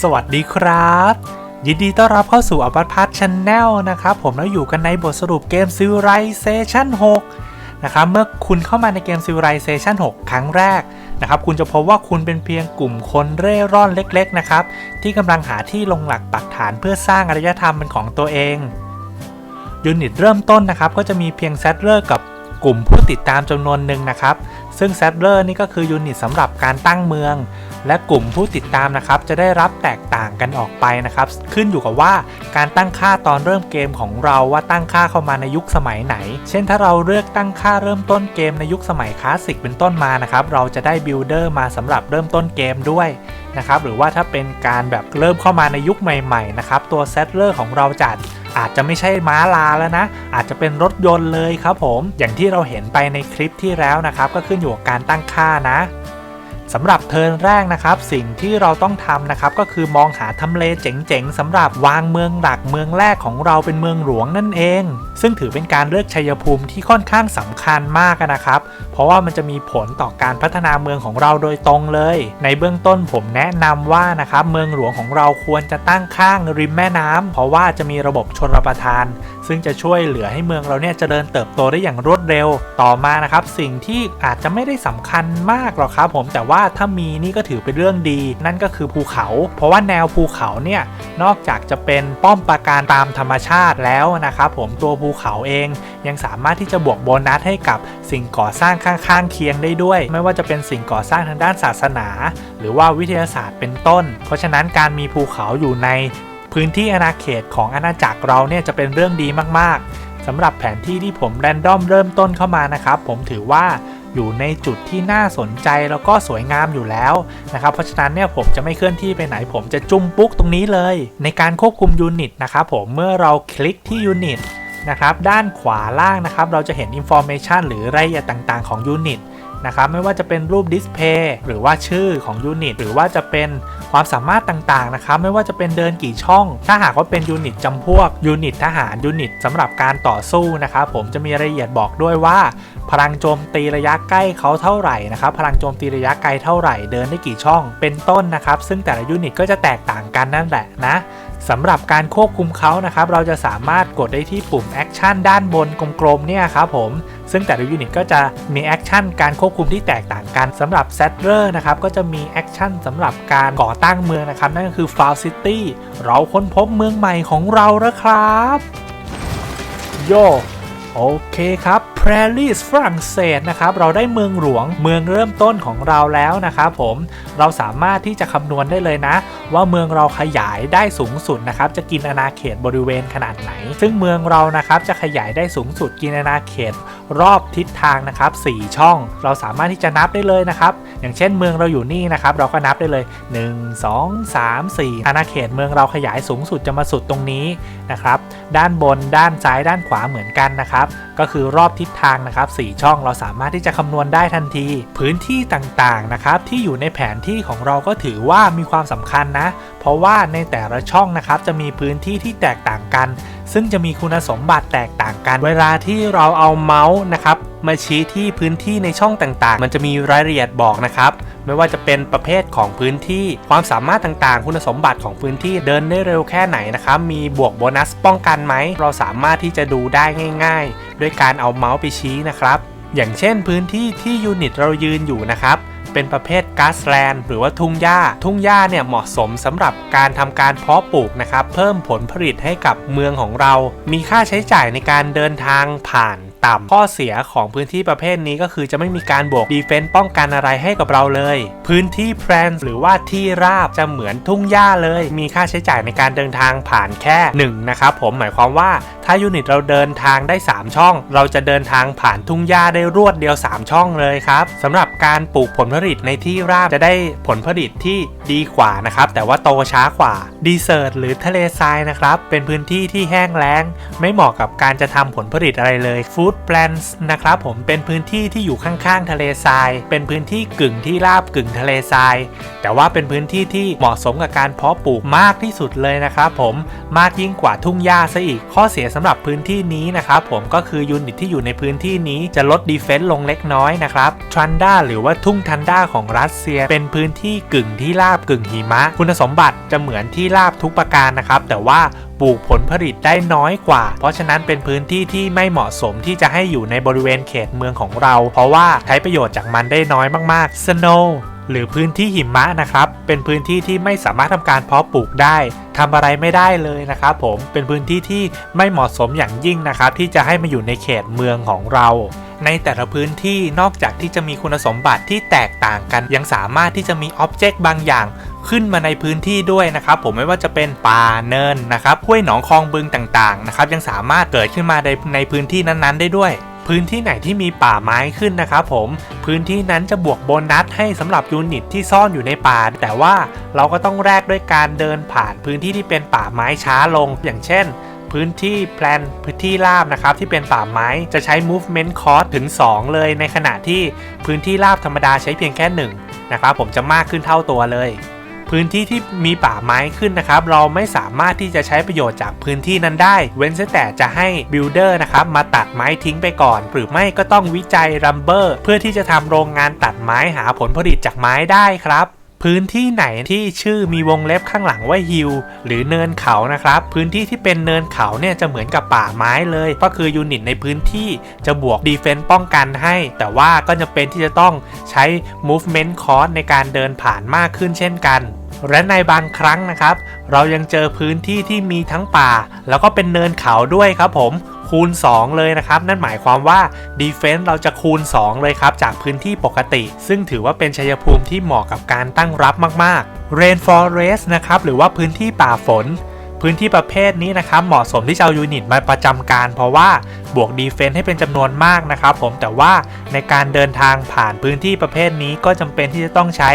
สวัสดีครับ ยินดีต้อนรับเข้าสู่อปัตพัทชแนลนะครับผมแล้วอยู่กันในบทสรุปเกม Civilization 6 นะครับเมื่อคุณเข้ามาในเกม Civilization 6 ครั้งแรกนะครับคุณจะพบว่าคุณเป็นเพียงกลุ่มคนเร่ร่อนเล็กๆนะครับที่กำลังหาที่ลงหลักปักฐานเพื่อสร้างอารยธรรมเป็นของตัวเองยูนิตเริ่มต้นนะครับก็จะมีเพียงแซดเลอร์กับกลุ่มผู้ติดตามจำนวนหนึ่งนะครับ ซึ่งแซดเลอร์นี่ก็คือยูนิตสำหรับการตั้งเมือง และกลุ่มผู้ติดตามนะครับ จะได้รับแตกต่างกันออกไปนะครับ ขึ้นอยู่กับว่าการตั้งค่าตอนเริ่มเกมของเราว่าตั้งค่าเข้ามาในยุคสมัยไหน เช่นถ้าเราเลือกตั้งค่าเริ่มต้นเกมในยุคสมัยคลาสสิกเป็นต้นมานะครับ เราจะได้บิลดเออร์มาสำหรับเริ่มต้นเกมด้วย นะครับหรือว่าถ้าเป็นการแบบเริ่มเข้ามาในยุคใหม่ๆนะครับตัวเซตเลอร์ของเราจัดอาจจะไม่ใช่ม้าลาแล้วนะ อาจจะเป็นรถยนต์เลยครับผม อย่างที่เราเห็นไปในคลิปที่แล้วนะครับ ก็ขึ้นอยู่กับการตั้งค่านะ สำหรับเทิร์นแรกนะครับ สิ่งที่เราต้องทำนะครับ ก็คือมองหาทำเลเจ๋งๆสำหรับวางเมืองหลักเมืองแรกของเราเป็นเมืองหลวงนั่นเอง ซึ่งถือเป็นการเลือกชัยภูมิที่ค่อนข้างสำคัญมากนะครับ เพราะว่ามันจะมีผลต่อการพัฒนาเมืองของเราโดยตรงเลย ในเบื้องต้นผมแนะนำว่านะครับเมืองหลวงของเราควรจะตั้งข้างริมแม่น้ำเพราะว่าจะมีระบบชนประทานซึ่งจะช่วยเหลือให้เมืองเราเนี่ยเจริญเติบโตได้อย่างรวดเร็วต่อมานะครับสิ่งที่อาจจะไม่ได้สำคัญมากหรอกครับผมแต่ว่าถ้ามีนี่ก็ถือเป็นเรื่องดี นั่นก็คือภูเขา เพราะว่าแนวภูเขาเนี่ยนอกจากจะเป็นป้อมปราการตามธรรมชาติแล้วนะครับผมตัวภูเขาเอง ยังสามารถที่จะบวกโบนัสให้กับสิ่งก่อสร้างข้างๆเคียงได้ด้วย ไม่ว่าจะเป็นสิ่งก่อสร้างทางด้านศาสนา หรือว่าวิทยาศาสตร์เป็นต้น เพราะฉะนั้นการมีภูเขาอยู่ใน พื้นที่อาณาเขตของอาณาจักรเราเนี่ยจะเป็นเรื่องดีมากๆสำหรับแผนที่ที่ผมแรนดอมเริ่มต้นเข้ามานะครับ ผมถือว่าอยู่ในจุดที่น่าสนใจแล้วก็สวยงามอยู่แล้วนะครับเพราะฉะนั้นเนี่ยผมจะไม่เคลื่อนที่ไปไหน ผมจะจุ่มปุ๊กตรงนี้เลย ในการควบคุมยูนิตนะครับผมเมื่อเราคลิกที่ยูนิตนะครับด้านขวาล่างนะครับเราจะเห็น Information หรือรายละเอียดต่างๆของยูนิต นะครับไม่ว่าจะเป็นรูปดิสเพย์หรือว่าชื่อของยูนิตหรือว่าจะเป็นความสามารถต่างๆนะครับไม่ว่าจะเป็นเดินกี่ช่อง ถ้าหากว่าเป็นยูนิตจำพวกยูนิตทหารยูนิตสำหรับการต่อสู้นะครับผมจะมีรายละเอียดบอกด้วยว่า พลังโจมตีระยะใกล้เขาเท่าไหร่นะครับพลังโจมตีระยะไกลเท่าไหร่เดินได้กี่ช่อง เป็นต้นนะครับซึ่งแต่ละยูนิตก็จะแตกต่างกันนั่นแหละนะ สำหรับการควบคุมเขานะครับ เราจะสามารถกดได้ที่ปุ่มแอคชั่นด้านบนกลมๆเนี่ยครับผม ซึ่งแต่ละยูนิตก็จะมีแอคชั่นการควบคุมที่แตกต่างกันสำหรับเซตเลอร์นะครับก็จะมีแอคชั่นสำหรับการก่อตั้งเมืองนะครับ นั่นก็คือ f a l City เราค้นพบเมืองใหม่ของเราแล้วครับ โยโอเคครับ p a r i s ฝรั่งเศสนะครับเราได้เมืองหลวงเมืองเริ่มต้นของเราแล้วนะครับผมเราสามารถที่จะคำนวณได้เลยนะ ว่าเมืองเราขยายได้สูงสุดนะครับจะกินอาณาเขตบริเวณขนาดไหน ซึ่งเมืองเรานะครับจะขยายได้สูงสุดกินอาณาเขตรอบทิศทางนะครับ4ช่อง เราสามารถที่จะนับได้เลยนะครับอย่างเช่นเมืองเราอยู่นี่นะครับเราก็นับได้เลย 1 2 3 4 อาณาเขตเมืองเราขยายสูงสุดจะมาสุดตรงนี้นะครับด้านบนด้านซ้ายด้านขวาเหมือนกันนะครับก็คือรอบทิศทางนะครับ4ช่องเราสามารถที่จะคำนวณได้ทันที พื้นที่ต่างๆนะครับที่อยู่ในแผนที่ของเราก็ถือว่ามีความสำคัญนะ เพราะว่าในแต่ละช่องนะครับจะมีพื้นที่ที่แตกต่างกัน ซึ่งจะมีคุณสมบัติแตกต่างกัน เวลาที่เราเอาเมาส์นะครับมาชี้ที่พื้นที่ในช่องต่างๆ มันจะมีรายละเอียดบอกนะครับ ไม่ว่าจะเป็นประเภทของพื้นที่ ความสามารถต่างๆ คุณสมบัติของพื้นที่เดินได้เร็วแค่ไหนนะครับ มีบวกโบนัสป้องกันไหม เราสามารถที่จะดูได้ง่ายๆ ด้วยการเอาเมาส์ไปชี้นะครับ อย่างเช่นพื้นที่ที่ยูนิตเรายืนอยู่นะครับเป็นประเภทก๊าซแลนด์หรือว่าทุ่งหญ้า ทุ่งหญ้าเนี่ยเหมาะสมสำหรับการทำการเพาะปลูกนะครับ เพิ่มผลผลิตให้กับเมืองของเรา มีค่าใช้จ่ายในการเดินทางผ่าน ต่ำข้อเสียของพื้นที่ประเภทนี้ก็คือจะไม่มีการบวกดีเฟนต์ป้องกันอะไรให้กับเราเลย พื้นที่แพรนหรือว่าที่ราบจะเหมือนทุ่งหญ้าเลย มีค่าใช้จ่ายในการเดินทางผ่านแค่1นะครับผมหมายความว่าถ้ายูนิตเราเดินทางได้ 3 ช่อง เราจะเดินทางผ่านทุ่งหญ้าได้รวดเดียว 3 ช่องเลยครับสำหรับการปลูกผลผลิตในที่ราบจะได้ผลผลิตที่ดีกว่านะครับ แต่ว่าโตช้ากว่าดีเซอร์ตหรือทะเลทรายนะครับ เป็นพื้นที่ที่แห้งแล้ง ไม่เหมาะกับการจะทำผลผลิตอะไรเลยฟู้ดแปลนส์นะครับผมเป็นพื้นที่ที่อยู่ข้างๆ ทะเลทราย เป็นพื้นที่กึ่งที่ราบกึ่งทะเลทราย แต่ว่าเป็นพื้นที่ที่เหมาะสมกับการเพาะปลูกมากที่สุดเลยนะครับผมมากยิ่งกว่าทุ่งหญ้าซะอีกข้อเสียสำหรับพื้นที่นี้นะครับผมก็คือยูนิตที่อยู่ในพื้นที่นี้จะลดดีเฟนซ์ลงเล็กน้อยนะครับทรันด้าหรือว่าทุ่งทันด้าของรัสเซีย เป็นพื้นที่กึ่งที่ราบกึ่งหิมะ คุณสมบัติจะเหมือนที่ราบทุกประการนะครับ แต่ว่าปลูกผลผลิตได้น้อยกว่า เพราะฉะนั้นเป็นพื้นที่ที่ไม่เหมาะสมที่จะให้อยู่ในบริเวณเขตเมืองของเรา เพราะว่าใช้ประโยชน์จากมันได้น้อยมากๆ Snow หรือพื้นที่หิมะนะครับ เป็นพื้นที่ที่ไม่สามารถทำการเพาะปลูกได้ทำอะไรไม่ได้เลยนะครับผมเป็นพื้นที่ที่ไม่เหมาะสมอย่างยิ่งนะครับ ที่จะให้มาอยู่ในเขตเมืองของเรา ในแต่ละพื้นที่นอกจากที่จะมีคุณสมบัติที่แตกต่างกัน ยังสามารถที่จะมีอ็อบเจกต์บางอย่างขึ้นมาในพื้นที่ด้วยนะครับ ผมไม่ว่าจะเป็นป่าเนินนะครับห้วยหนองคลองบึงต่างๆนะครับยังสามารถเกิดขึ้นมาในในพื้นที่นั้นๆ ได้ด้วย พื้นที่ไหนที่มีป่าไม้ขึ้นนะครับผม พื้นที่นั้นจะบวกโบนัสให้สำหรับยูนิตที่ซ่อนอยู่ในป่า แต่ว่าเราก็ต้องแลกด้วยการเดินผ่านพื้นที่ที่เป็นป่าไม้ช้าลง อย่างเช่น พื้นที่แพลนพื้นที่ราบนะครับที่เป็นป่าไม้จะใช้ movement cost ถึง 2 เลยในขณะที่พื้นที่ราบธรรมดาใช้เพียงแค่1นะครับผมจะมากขึ้นเท่าตัวเลย พื้นที่ที่มีป่าไม้ขึ้นนะครับ เราไม่สามารถที่จะใช้ประโยชน์จากพื้นที่นั้นได้ เว้นแต่จะให้บิลดเออร์นะครับมาตัดไม้ทิ้งไปก่อน หรือไม่ก็ต้องวิจัยรัมเบอร์เพื่อที่จะทำโรงงานตัดไม้หาผลผลิตจากไม้ได้ครับพื้นที่ไหนที่ชื่อมีวงเล็บข้างหลังว่าฮิลหรือเนินเขานะครับ พื้นที่ที่เป็นเนินเขาเนี่ยจะเหมือนกับป่าไม้เลย ก็คือยูนิตในพื้นที่จะบวกดีเฟนต์ป้องกันให้ แต่ว่าก็จะเป็นที่จะต้องใช้ movement cost ในการเดินผ่านมากขึ้นเช่นกัน และในบางครั้งนะครับ เรายังเจอพื้นที่ที่มีทั้งป่า แล้วก็เป็นเนินเขาด้วยครับผมคูณ 2 เลยนะครับ นั่นหมายความว่า Defense เราจะคูณ 2 เลยครับ จากพื้นที่ปกติ ซึ่งถือว่าเป็นชัยภูมิที่เหมาะกับการตั้งรับมาก ๆ Rainforest นะครับ หรือว่าพื้นที่ป่าฝน พื้นที่ประเภทนี้นะครับเหมาะสมที่จะเอายูนิตมาประจำการ เพราะว่าบวกดีเฟนซ์ให้เป็นจำนวนมากนะครับผมแต่ว่าในการเดินทางผ่านพื้นที่ประเภทนี้ก็จำเป็นที่จะต้องใช้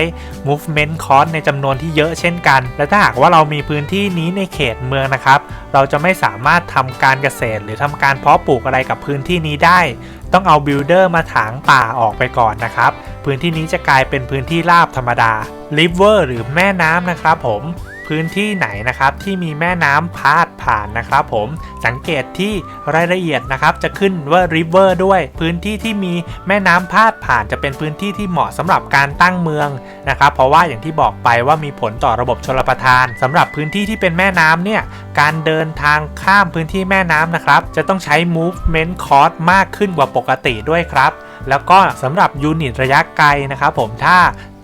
movement cost ในจำนวนที่เยอะเช่นกัน และถ้าหากว่าเรามีพื้นที่นี้ในเขตเมืองนะครับเราจะไม่สามารถทำการเกษตร หรือทำการเพาะปลูกอะไรกับพื้นที่นี้ได้ ต้องเอาบิลดเออร์มาถางป่าออกไปก่อนนะครับพื้นที่นี้จะกลายเป็นพื้นที่ราบธรรมดา river หรือแม่น้ำนะครับผม พื้นที่ไหนนะครับที่มีแม่น้ำพาดผ่านนะครับผมสังเกตที่รายละเอียดนะครับจะขึ้นว่า river ด้วย พื้นที่ที่มีแม่น้ำพาดผ่านจะเป็นพื้นที่ที่เหมาะสำหรับการตั้งเมืองนะครับ เพราะว่าอย่างที่บอกไปว่ามีผลต่อระบบชลประทานสำหรับพื้นที่ที่เป็นแม่น้ำเนี่ยการเดินทางข้ามพื้นที่แม่น้ำนะครับ จะต้องใช้ movement cost มากขึ้นกว่าปกติด้วยครับ แล้วก็สำหรับยูนิตระยะไกลนะครับผมถ้า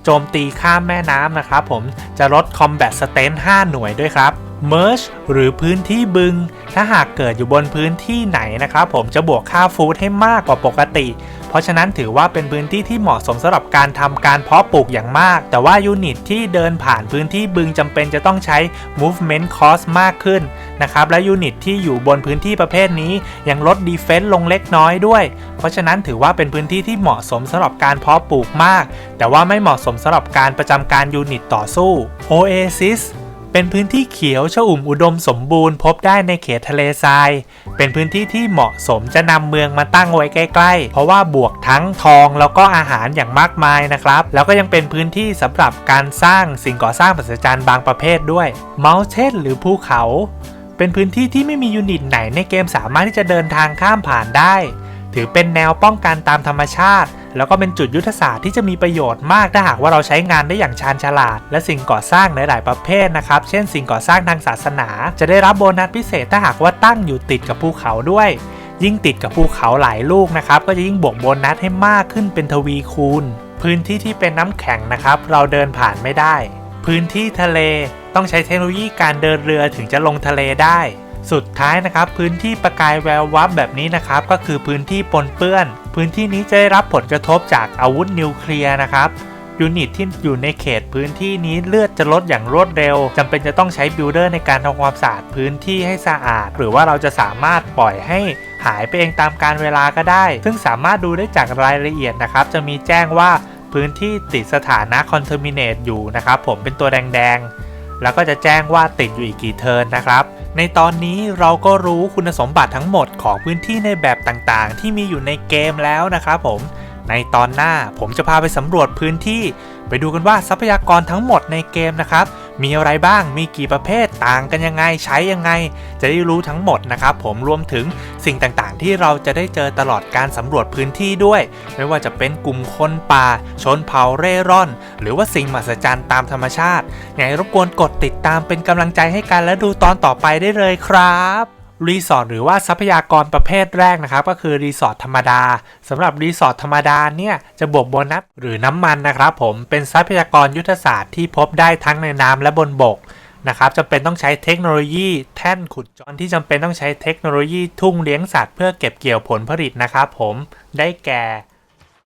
โจมตีข้ามแม่น้ำนะครับผมจะลด combat strength 5หน่วยด้วยครับ merge หรือพื้นที่บึง ถ้าหากเกิดอยู่บนพื้นที่ไหนนะครับผมจะบวกค่าฟู้ดให้มากกว่าปกติ เพราะฉะนั้นถือว่าเป็นพื้นที่ที่เหมาะสมสำหรับการทำการเพาะปลูกอย่างมาก แต่ว่ายูนิตที่เดินผ่านพื้นที่บึงจำเป็นจะต้องใช้ movement cost มากขึ้นนะครับและยูนิตที่อยู่บนพื้นที่ประเภทนี้ยังลด defense ลงเล็กน้อยด้วย เพราะฉะนั้นถือว่าเป็นพื้นที่ที่เหมาะสมสำหรับการเพาะปลูกมาก แต่ว่าไม่เหมาะสมสำหรับการประจำการยูนิตต่อสู้ Oasis เป็นพื้นที่เขียวชอุ่มอุดมสมบูรณ์พบได้ในเขตทะเลทราย เป็นพื้นที่ที่เหมาะสมจะนำเมืองมาตั้งไว้ใกล้ๆ เพราะว่าบวกทั้งทองแล้วก็อาหารอย่างมากมายนะครับ แล้วก็ยังเป็นพื้นที่สำหรับการสร้างสิ่งก่อสร้างปัศจรรย์บางประเภทด้วย Mountain หรือภูเขา เป็นพื้นที่ที่ไม่มียูนิตไหนในเกมสามารถที่จะเดินทางข้ามผ่านได้ ถือเป็นแนวป้องกันตามธรรมชาติ แล้วก็เป็นจุดยุทธศาสตร์ที่จะมีประโยชน์มากถ้าหากว่าเราใช้งานได้อย่างชาญฉลาด และสิ่งก่อสร้างหลาย ๆ ประเภทนะครับ เช่นสิ่งก่อสร้างทางศาสนา จะได้รับโบนัสพิเศษถ้าหากว่าตั้งอยู่ติดกับภูเขาด้วย ยิ่งติดกับภูเขาหลายลูกนะครับ ก็จะยิ่งบวกโบนัสให้มากขึ้นเป็นทวีคูณ พื้นที่ที่เป็นน้ำแข็งนะครับ เราเดินผ่านไม่ได้ พื้นที่ทะเลต้องใช้เทคโนโลยีการเดินเรือถึงจะลงทะเลได้ สุดท้ายนะครับพื้นที่ประกายแวววับแบบนี้นะครับก็คือพื้นที่ปนเปื้อน พื้นที่นี้จะได้รับผลกระทบจากอาวุธนิวเคลียร์นะครับยูนิตที่อยู่ในเขตพื้นที่นี้เลือดจะลดอย่างรวดเร็วจำเป็นจะต้องใช้บิลดเออร์ในการทำความสะอาดพื้นที่ให้สะอาด หรือว่าเราจะสามารถปล่อยให้หายไปเองตามการเวลาก็ได้ ซึ่งสามารถดูได้จากรายละเอียดนะครับ จะมีแจ้งว่าพื้นที่ติดสถานะ contaminate อยู่นะครับผมเป็นตัวแดงๆ แล้วก็จะแจ้งว่าติดอยู่อีกกี่เทิร์นนะครับ ในตอนนี้เราก็รู้คุณสมบัติทั้งหมดของพื้นที่ในแบบต่างๆ ที่มีอยู่ในเกมแล้วนะครับผม ในตอนหน้าผมจะพาไปสำรวจพื้นที่ ไปดูกันว่าทรัพยากรทั้งหมดในเกมนะครับ มีอะไรบ้าง มีกี่ประเภทต่างกันยังไง ใช้ยังไง จะได้รู้ทั้งหมดนะครับผมรวมถึงสิ่งต่างๆ ที่เราจะได้เจอตลอดการสำรวจพื้นที่ด้วย ไม่ว่าจะเป็นกลุ่มคนป่า ชนเผ่าเร่ร่อน หรือว่าสิ่งมหัศจรรย์ตามธรรมชาติไงรบกวนกดติดตามเป็นกำลังใจให้กันและดูตอนต่อไปได้เลยครับ รีสอร์ทหรือว่าทรัพยากรประเภทแรกนะครับก็คือรีสอร์ทธรรมดาสำหรับรีสอร์ทธรรมดาเนี่ยจะบวกโบนัสหรือน้ำมันนะครับผมเป็นทรัพยากรยุทธศาสตร์ที่พบได้ทั้งในน้ำและบนบกนะครับจำเป็นต้องใช้เทคโนโลยีแท่นขุดเจอนที่จำเป็นต้องใช้เทคโนโลยีทุ่งเลี้ยงสัตว์เพื่อเก็บเกี่ยวผลผลิตนะครับผมได้แก่